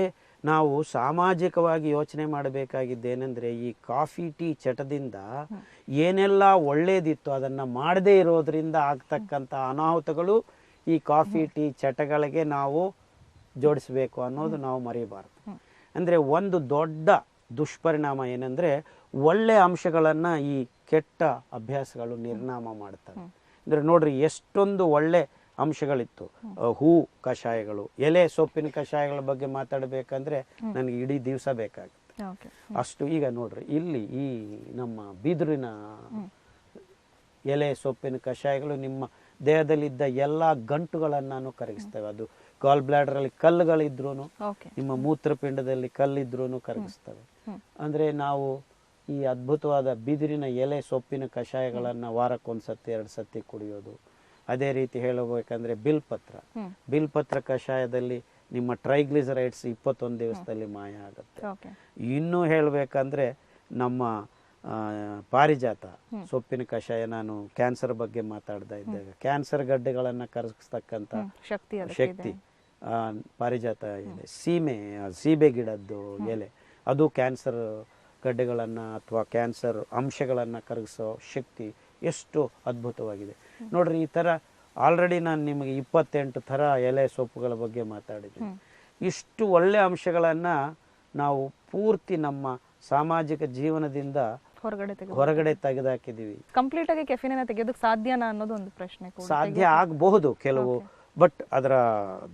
ನಾವು ಸಾಮಾಜಿಕವಾಗಿ ಯೋಚನೆ ಮಾಡಬೇಕಾಗಿದ್ದೇನೆಂದರೆ ಈ ಕಾಫಿ, ಟೀ ಚಟದಿಂದ ಏನೆಲ್ಲ ಒಳ್ಳೇದಿತ್ತು ಅದನ್ನು ಮಾಡದೇ ಇರೋದ್ರಿಂದ ಆಗ್ತಕ್ಕಂಥ ಅನಾಹುತಗಳು ಈ ಕಾಫಿ, ಟೀ ಚಟಗಳಿಗೆ ನಾವು ಜೋಡಿಸಬೇಕು ಅನ್ನೋದು ನಾವು ಮರಿಬಾರ್ದು ಅಂದರೆ ಒಂದು ದೊಡ್ಡ ದುಷ್ಪರಿಣಾಮ ಏನಂದರೆ ಒಳ್ಳೆ ಅಂಶಗಳನ್ನು ಈ ಕೆಟ್ಟ ಅಭ್ಯಾಸಗಳು ನಿರ್ನಾಮ ಮಾಡ್ತವೆ. ಅಂದರೆ ನೋಡ್ರಿ, ಎಷ್ಟೊಂದು ಒಳ್ಳೆ ಅಂಶಗಳಿತ್ತು. ಹೂ ಕಷಾಯಗಳು ಎಲೆ ಸೊಪ್ಪಿನ ಕಷಾಯಗಳ ಬಗ್ಗೆ ಮಾತಾಡಬೇಕಂದ್ರೆ ನನಗೆ ಇಡೀ ದಿವಸ ಬೇಕಾಗುತ್ತೆ. ಅಷ್ಟು ಈಗ ನೋಡ್ರಿ ಇಲ್ಲಿ ಈ ನಮ್ಮ ಬಿದಿರಿನ ಎಲೆ ಸೊಪ್ಪಿನ ಕಷಾಯಗಳು ನಿಮ್ಮ ದೇಹದಲ್ಲಿದ್ದ ಎಲ್ಲ ಗಂಟುಗಳನ್ನು ಕರಗಿಸ್ತವೆ. ಅದು ಕಾಲ್ ಬ್ಲಾಡರ್ ಅಲ್ಲಿ ಕಲ್ಲುಗಳಿದ್ರು ನಿಮ್ಮ ಮೂತ್ರಪಿಂಡದಲ್ಲಿ ಕಲ್ಲಿದ್ರು ಕರಗಿಸ್ತವೆ. ಅಂದ್ರೆ ನಾವು ಈ ಅದ್ಭುತವಾದ ಬಿದಿರಿನ ಎಲೆ ಸೊಪ್ಪಿನ ಕಷಾಯಗಳನ್ನ ವಾರಕ್ಕೊಂದ್ಸತಿ ಎರಡು ಸತಿ ಕುಡಿಯೋದು ಅದೇ ರೀತಿ ಹೇಳಬೇಕಂದ್ರೆ ಬಿಲ್ಪತ್ರ ಬಿಲ್ ಪತ್ರ ಕಷಾಯದಲ್ಲಿ ನಿಮ್ಮ ಟ್ರೈಗ್ಲಿಸರೈಡ್ಸ್ ಇಪ್ಪತ್ತೊಂದು ದಿವಸದಲ್ಲಿ ಮಾಯ ಆಗುತ್ತೆ. ಇನ್ನೂ ಹೇಳಬೇಕಂದ್ರೆ ನಮ್ಮ ಪಾರಿಜಾತ ಸೊಪ್ಪಿನ ಕಷಾಯ ನಾನು ಕ್ಯಾನ್ಸರ್ ಬಗ್ಗೆ ಮಾತಾಡ್ತಾ ಇದ್ದಾಗ ಕ್ಯಾನ್ಸರ್ ಗಡ್ಡೆಗಳನ್ನು ಕರಗಿಸ್ತಕ್ಕಂಥ ಶಕ್ತಿ ಪಾರಿಜಾತ ಇದೆ ಸೀಮೆ ಸೀಬೆ ಗಿಡದ್ದು ಎಲೆ ಅದು ಕ್ಯಾನ್ಸರ್ ಗಡ್ಡೆಗಳನ್ನು ಅಥವಾ ಕ್ಯಾನ್ಸರ್ ಅಂಶಗಳನ್ನು ಕರಗಿಸೋ ಶಕ್ತಿ ಎಷ್ಟು ಅದ್ಭುತವಾಗಿದೆ. ನೋಡ್ರಿ ಈ ಥರ ಆಲ್ರೆಡಿ ನಾನು ನಿಮಗೆ ಇಪ್ಪತ್ತೆಂಟು ಥರ ಎಲೆ ಸೊಪ್ಪುಗಳ ಬಗ್ಗೆ ಮಾತಾಡಿದ್ದೀನಿ. ಇಷ್ಟು ಒಳ್ಳೆ ಅಂಶಗಳನ್ನು ನಾವು ಪೂರ್ತಿ ನಮ್ಮ ಸಾಮಾಜಿಕ ಜೀವನದಿಂದ ಹೊರಗಡೆ ತೆಗೆದಾಕಿದೀವಿ ಹೊರಗಡೆ ತೆಗೆದಾಕಿದ್ದೀವಿ ಕಂಪ್ಲೀಟ್ ಆಗಿ ಕೆಫಿನ ತೆಗೆಯೋದಕ್ಕೆ ಸಾಧ್ಯನಾ ಅನ್ನೋದು ಒಂದು ಪ್ರಶ್ನೆ ಸಾಧ್ಯ ಆಗಬಹುದು ಕೆಲವು ಬಟ್ ಅದರ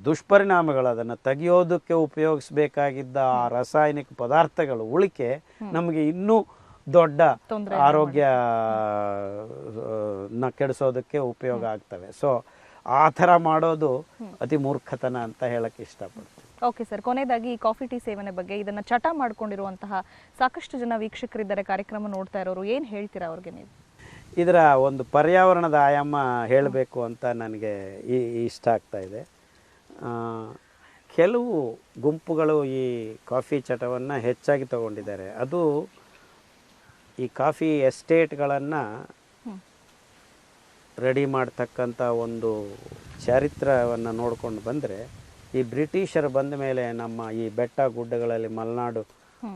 ದುಷ್ಪರಿಣಾಮಗಳು ಅದನ್ನು ತೆಗೆಯೋದಕ್ಕೆ ಉಪಯೋಗಿಸಬೇಕಾಗಿದ್ದ ಆ ರಾಸಾಯನಿಕ ಪದಾರ್ಥಗಳು ಉಳಿಕೆ ನಮಗೆ ಇನ್ನೂ ದೊಡ್ಡ ತೊಂದ್ರೆ ಆರೋಗ್ಯ ನ ಕೆಡಿಸೋದಕ್ಕೆ ಉಪಯೋಗ ಆಗ್ತವೆ. ಸೊ ಆ ಥರ ಮಾಡೋದು ಅತಿ ಮೂರ್ಖತನ ಅಂತ ಹೇಳಕ್ಕೆ ಇಷ್ಟಪಡ್ತೀನಿ. ಓಕೆ ಸರ್ ಕೊನೆಯದಾಗಿ ಈ ಕಾಫಿ ಟೀ ಸೇವನೆ ಬಗ್ಗೆ ಇದನ್ನ ಚಟ ಮಾಡ್ಕೊಂಡಿರುವಂತಹ ಸಾಕಷ್ಟು ಜನ ವೀಕ್ಷಕರಿದ್ದಾರೆ ಕಾರ್ಯಕ್ರಮ ನೋಡ್ತಾ ಇರೋರು. ಏನು ಹೇಳ್ತೀರಾ ಅವ್ರಿಗೆ ನೀವು? ಇದರ ಒಂದು ಪರ್ಯಾವರಣದ ಆಯಾಮ ಹೇಳಬೇಕು ಅಂತ ನನಗೆ ಈ ಇಷ್ಟ ಆಗ್ತಾ ಇದೆ. ಕೆಲವು ಗುಂಪುಗಳು ಈ ಕಾಫಿ ಚಟವನ್ನು ಹೆಚ್ಚಾಗಿ ತಗೊಂಡಿದ್ದಾರೆ. ಅದು ಈ ಕಾಫಿ ಎಸ್ಟೇಟ್ಗಳನ್ನು. ರೆಡಿ ಮಾಡ್ತಕ್ಕಂಥ ಒಂದು ಚರಿತ್ರವನ್ನು ನೋಡ್ಕೊಂಡು ಬಂದರೆ ಈ ಬ್ರಿಟಿಷರು ಬಂದ ಮೇಲೆ ನಮ್ಮ ಈ ಬೆಟ್ಟ ಗುಡ್ಡಗಳಲ್ಲಿ ಮಲೆನಾಡು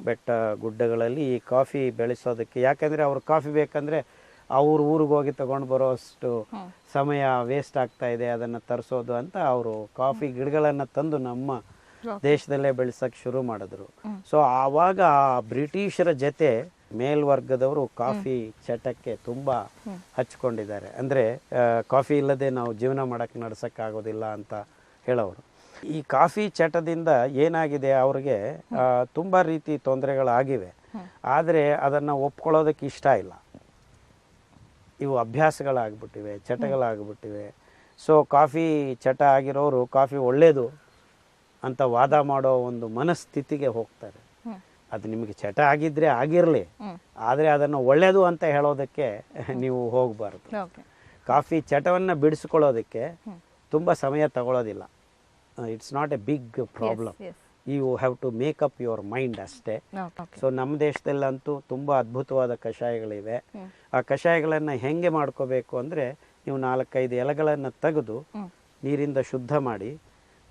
ಬೆಟ್ಟ ಗುಡ್ಡಗಳಲ್ಲಿ ಈ ಕಾಫಿ ಬೆಳೆಸೋದಕ್ಕೆ ಯಾಕೆಂದರೆ ಅವ್ರು ಕಾಫಿ ಬೇಕಂದರೆ ಅವ್ರ ಊರಿಗೆ ಹೋಗಿ ತಗೊಂಡು ಬರೋಷ್ಟು ಸಮಯ ವೇಸ್ಟ್ ಆಗ್ತಾ ಇದೆ ಅದನ್ನು ತರಿಸೋದು ಅಂತ ಅವರು ಕಾಫಿ ಗಿಡಗಳನ್ನು ತಂದು ನಮ್ಮ ದೇಶದಲ್ಲೇ ಬೆಳೆಸೋಕೆ ಶುರು ಮಾಡಿದ್ರು. ಸೊ ಆವಾಗ ಆ ಬ್ರಿಟಿಷರ ಜೊತೆ ಮೇಲ್ವರ್ಗದವರು ಕಾಫಿ ಚಟಕ್ಕೆ ತುಂಬ ಹಚ್ಕೊಂಡಿದ್ದಾರೆ. ಅಂದರೆ ಕಾಫಿ ಇಲ್ಲದೆ ನಾವು ಜೀವನ ಮಾಡೋಕ್ಕೆ ನಡ್ಸೋಕ್ಕಾಗೋದಿಲ್ಲ ಅಂತ ಹೇಳೋರು. ಈ ಕಾಫಿ ಚಟದಿಂದ ಏನಾಗಿದೆ ಅವ್ರಿಗೆ ತುಂಬ ರೀತಿ ತೊಂದರೆಗಳಾಗಿವೆ. ಆದರೆ ಅದನ್ನು ಒಪ್ಕೊಳ್ಳೋದಕ್ಕೆ ಇಷ್ಟ ಇಲ್ಲ. ಇವು ಅಭ್ಯಾಸಗಳಾಗ್ಬಿಟ್ಟಿವೆ ಚಟಗಳಾಗ್ಬಿಟ್ಟಿವೆ. ಸೊ ಕಾಫಿ ಚಟ ಆಗಿರೋರು ಕಾಫಿ ಒಳ್ಳೆಯದು ಅಂತ ವಾದ ಮಾಡೋ ಒಂದು ಮನಸ್ಥಿತಿಗೆ ಹೋಗ್ತಾರೆ. ಅದು ನಿಮಗೆ ಚಟ ಆಗಿದ್ರೆ ಆಗಿರಲಿ. ಆದರೆ ಅದನ್ನು ಒಳ್ಳೆಯದು ಅಂತ ಹೇಳೋದಕ್ಕೆ ನೀವು ಹೋಗಬಾರ್ದು. ಕಾಫಿ ಚಟವನ್ನು ಬಿಡಿಸ್ಕೊಳ್ಳೋದಕ್ಕೆ ತುಂಬ ಸಮಯ ತಗೊಳ್ಳೋದಿಲ್ಲ it's not a big problem you have to make up your mind ಅಷ್ಟೇ. ಸೊ ನಮ್ಮ ದೇಶದಲ್ಲಂತೂ ತುಂಬ ಅದ್ಭುತವಾದ ಕಷಾಯಗಳಿವೆ. ಆ ಕಷಾಯಗಳನ್ನು ಹೆಂಗೆ ಮಾಡ್ಕೋಬೇಕು ಅಂದರೆ ನೀವು ನಾಲ್ಕೈದು ಎಲೆಗಳನ್ನು ತೆಗೆದು. ನೀರಿಂದ ಶುದ್ಧ ಮಾಡಿ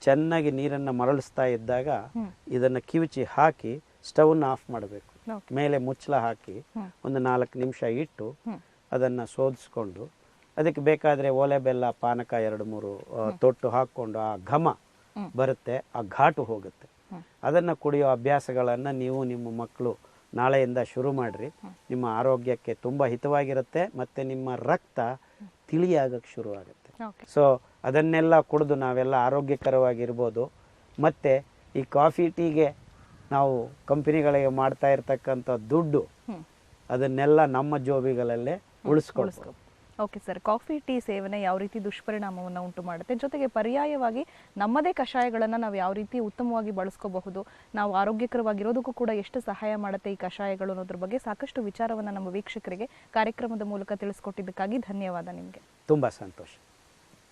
ಚೆನ್ನಾಗಿ ನೀರನ್ನು ಮರಳಿಸ್ತಾ ಇದ್ದಾಗ. ಇದನ್ನು ಕಿವುಚಿ ಹಾಕಿ ಸ್ಟವ್ನ ಆಫ್ ಮಾಡಬೇಕು. ಮೇಲೆ ಮುಚ್ಚಳ ಹಾಕಿ ಒಂದು ನಾಲ್ಕು ನಿಮಿಷ ಇಟ್ಟು. ಅದನ್ನು ಶೋಧಿಸ್ಕೊಂಡು ಅದಕ್ಕೆ ಬೇಕಾದರೆ ಓಲೆ ಬೆಲ್ಲ ಪಾನಕ ಎರಡು ಮೂರು ತೊಟ್ಟು ಹಾಕ್ಕೊಂಡು ಆ ಘಮ ಬರುತ್ತೆ ಆ ಘಾಟು ಹೋಗುತ್ತೆ. ಅದನ್ನು ಕುಡಿಯೋ ಅಭ್ಯಾಸಗಳನ್ನು ನೀವು ನಿಮ್ಮ ಮಕ್ಕಳು ನಾಳೆಯಿಂದ ಶುರು ಮಾಡಿರಿ. ನಿಮ್ಮ ಆರೋಗ್ಯಕ್ಕೆ ತುಂಬ ಹಿತವಾಗಿರುತ್ತೆ ಮತ್ತು ನಿಮ್ಮ ರಕ್ತ ತಿಳಿಯಾಗಕ್ಕೆ ಶುರು ಆಗುತ್ತೆ. ಸೊ ಅದನ್ನೆಲ್ಲ ಕುಡಿದು ನಾವೆಲ್ಲ ಆರೋಗ್ಯಕರವಾಗಿರ್ಬೋದು. ಮತ್ತು ಈ ಕಾಫಿ ಟೀಗೆ ನಾವು ಕಂಪನಿಗಳಿಗೆ ಮಾಡ್ತಾ ಇರ್ತಕ್ಕಂಥ ದುಡ್ಡು ಅದನ್ನೆಲ್ಲ ನಮ್ಮ ಜೋಬಿಗಳಲ್ಲೇ ಉಳಿಸ್ಕೊಳ್ಬೋದು. ಓಕೆ ಸರ್ ಕಾಫಿ ಟೀ ಸೇವನೆ ಯಾವ ರೀತಿ ದುಷ್ಪರಿಣಾಮವನ್ನು ಉಂಟು ಮಾಡುತ್ತೆ ಜೊತೆಗೆ ಪರ್ಯಾಯವಾಗಿ ನಮ್ಮದೇ ಕಷಾಯಗಳನ್ನು ನಾವು ಯಾವ ರೀತಿ ಉತ್ತಮವಾಗಿ ಬಳಸ್ಕೋಬಹುದು ನಾವು ಆರೋಗ್ಯಕರವಾಗಿರೋದಕ್ಕೂ ಕೂಡ ಎಷ್ಟು ಸಹಾಯ ಮಾಡುತ್ತೆ ಈ ಕಷಾಯಗಳು ಅನ್ನೋದ್ರ ಬಗ್ಗೆ ಸಾಕಷ್ಟು ವಿಚಾರವನ್ನು ನಮ್ಮ ವೀಕ್ಷಕರಿಗೆ ಕಾರ್ಯಕ್ರಮದ ಮೂಲಕ ತಿಳಿಸ್ಕೊಟ್ಟಿದ್ದಕ್ಕಾಗಿ ಧನ್ಯವಾದ ನಿಮಗೆ. ತುಂಬ ಸಂತೋಷ.